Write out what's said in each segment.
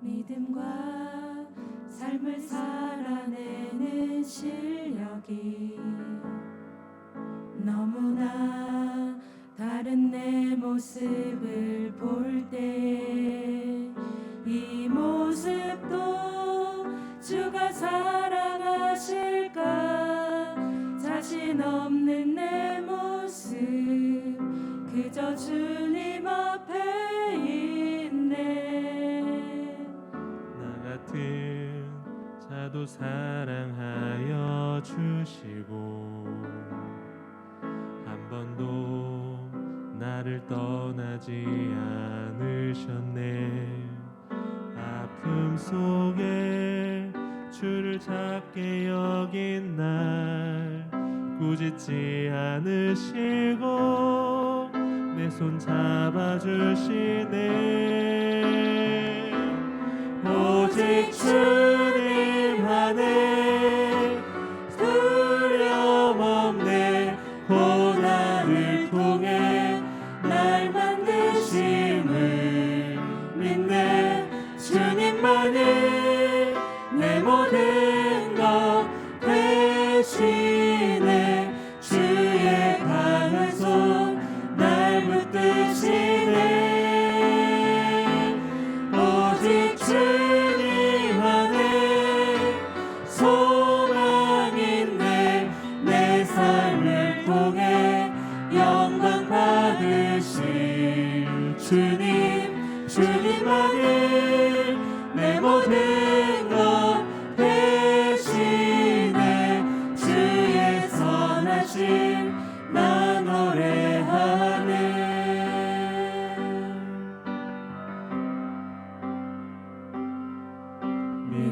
믿음과 삶을 살아 그저 주님 앞에 있네. 나 같은 자도 사랑하여 주시고 한 번도 나를 떠나지 않으셨네. 아픔 속에 주를 찾게 여긴 날 꾸짖지 않으시고 내손 잡아주시네. 오직 주님 안에 두려움 없네. 고난을 통해 날 만드심을 믿네. 주님만이 내 모든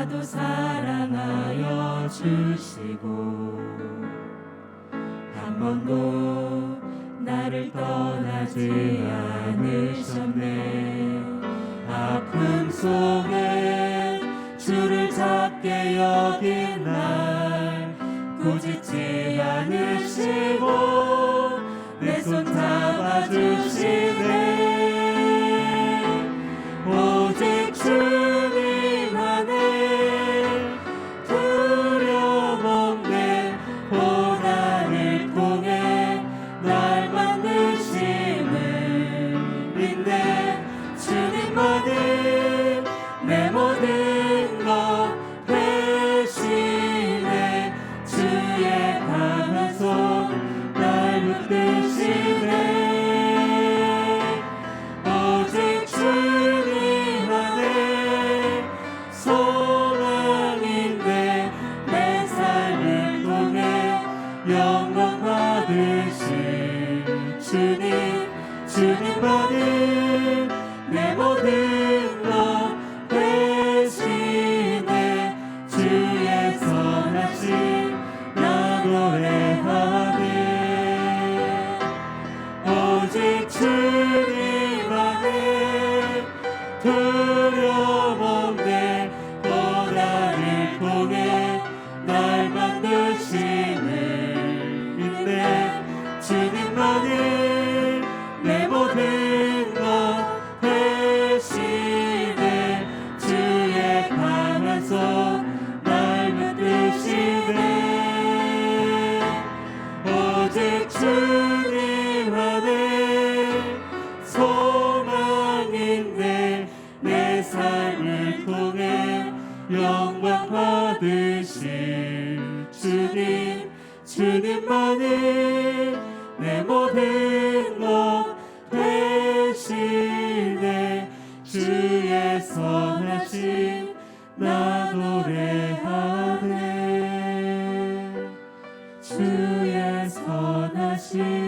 자도 사랑하여 주시고 한 번도 나를 떠나지 않으셨네. 아픔 속에 주를 찾게 여긴 날 꾸짖 주님 주님만이 내 모든 것 대신에 주의 선하심 나 노래하네. 오직 주 대신에 주의 선하심 나 노래하네. 주의 선하심